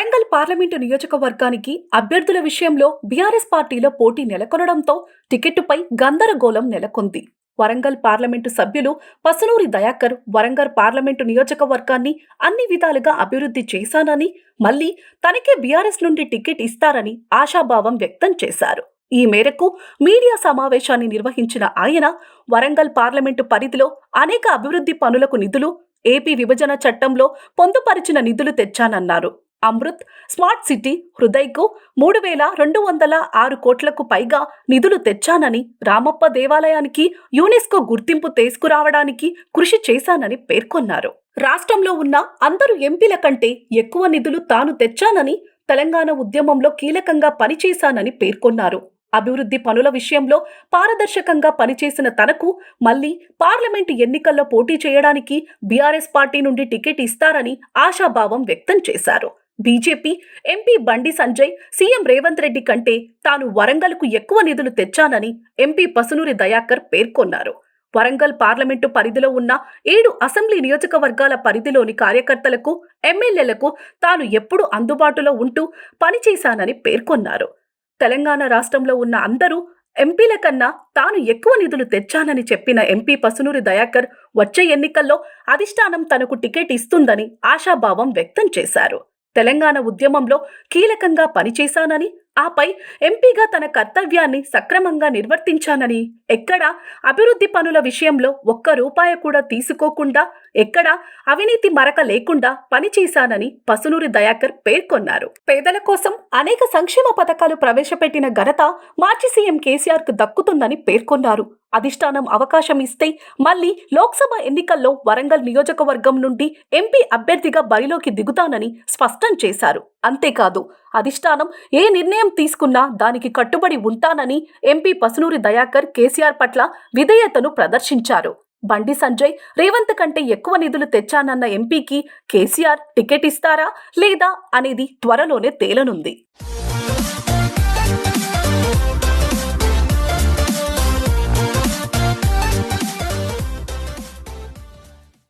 Warangal parliament నియోజకవర్గానికి అభ్యర్థుల విషయంలో బీఆర్ఎస్ పార్టీలో పోటీ నెలకొనడంతో టికెట్టుపై గందరగోళం నెలకొంది. వరంగల్ పార్లమెంటు సభ్యులు పసునూరి దయాకర్ వరంగల్ పార్లమెంటు నియోజకవర్గాన్ని అన్ని విధాలుగా అభివృద్ధి చేశానని మళ్ళీ తనకే బీఆర్ఎస్ నుండి టికెట్ ఇస్తారని ఆశాభావం వ్యక్తం చేశారు. ఈ మేరకు మీడియా సమావేశాన్ని నిర్వహించిన ఆయన వరంగల్ పార్లమెంటు పరిధిలో అనేక అభివృద్ధి పనులకు నిధులు ఏపీ విభజన చట్టంలో పొందుపరిచిన నిధులు తెచ్చానన్నారు. అమృత్ స్మార్ట్ సిటీ హృదయ్కు మూడు వేల రెండు వందల ఆరు కోట్లకు పైగా నిధులు తెచ్చానని రామప్ప దేవాలయానికి యునెస్కో గుర్తింపు తీసుకురావడానికి కృషి చేశానని పేర్కొన్నారు. రాష్ట్రంలో ఉన్న అందరు ఎంపీల కంటే ఎక్కువ నిధులు తాను తెచ్చానని తెలంగాణ ఉద్యమంలో కీలకంగా పనిచేశానని పేర్కొన్నారు. అభివృద్ధి పనుల విషయంలో పారదర్శకంగా పనిచేసిన తనకు మళ్ళీ పార్లమెంటు ఎన్నికల్లో పోటీ చేయడానికి బీఆర్ఎస్ పార్టీ నుండి టికెట్ ఇస్తారని ఆశాభావం వ్యక్తం చేశారు. BJP MP Bandi Sanjay CM Revanth Reddy కంటే తాను వరంగల్కు ఎక్కువ నిధులు తెచ్చానని ఎంపీ పసునూరి దయాకర్ పేర్కొన్నారు. వరంగల్ పార్లమెంటు పరిధిలో ఉన్న ఏడు అసెంబ్లీ నియోజకవర్గాల పరిధిలోని కార్యకర్తలకు ఎమ్మెల్యేలకు తాను ఎప్పుడు అందుబాటులో ఉంటూ పనిచేశానని పేర్కొన్నారు. తెలంగాణ రాష్ట్రంలో ఉన్న అందరూ ఎంపీల కన్నా తాను ఎక్కువ నిధులు తెచ్చానని చెప్పిన ఎంపీ పసునూరి దయాకర్ వచ్చే ఎన్నికల్లో అధిష్టానం తనకు టికెట్ ఇస్తుందని ఆశాభావం వ్యక్తం చేశారు. తెలంగాణ ఉద్యమంలో కీలకంగా పనిచేశానని ఆపై ఎంపీగా తన కర్తవ్యాన్ని సక్రమంగా నిర్వర్తించానని. ఎక్కడా అభివృద్ధి పనుల విషయంలో ఒక్క రూపాయి కూడా తీసుకోకుండా ఎక్కడా అవినీతి మరక లేకుండా పనిచేశానని పసునూరి దయాకర్ పేర్కొన్నారు. పేదల కోసం అనేక సంక్షేమ పథకాలు ప్రవేశపెట్టిన ఘనత మాజీ సీఎం కేసీఆర్కు దక్కుతుందని పేర్కొన్నారు. అధిష్టానం అవకాశం ఇస్తే మళ్ళీ లోక్సభ ఎన్నికల్లో వరంగల్ నియోజకవర్గం నుండి ఎంపీ అభ్యర్థిగా బరిలోకి దిగుతానని స్పష్టం చేశారు. అంతేకాదు అధిష్టానం ఏ నిర్ణయం తీసుకున్నా దానికి కట్టుబడి ఉంటానని ఎంపీ పసునూరి దయాకర్ కేసీఆర్ పట్ల విధేయతను ప్రదర్శించారు. బండి సంజయ్ రేవంత్ కంటే ఎక్కువ నిధులు తెచ్చానన్న ఎంపీకి కేసీఆర్ టికెట్ ఇస్తారా లేదా అనేది త్వరలోనే తేలనుంది.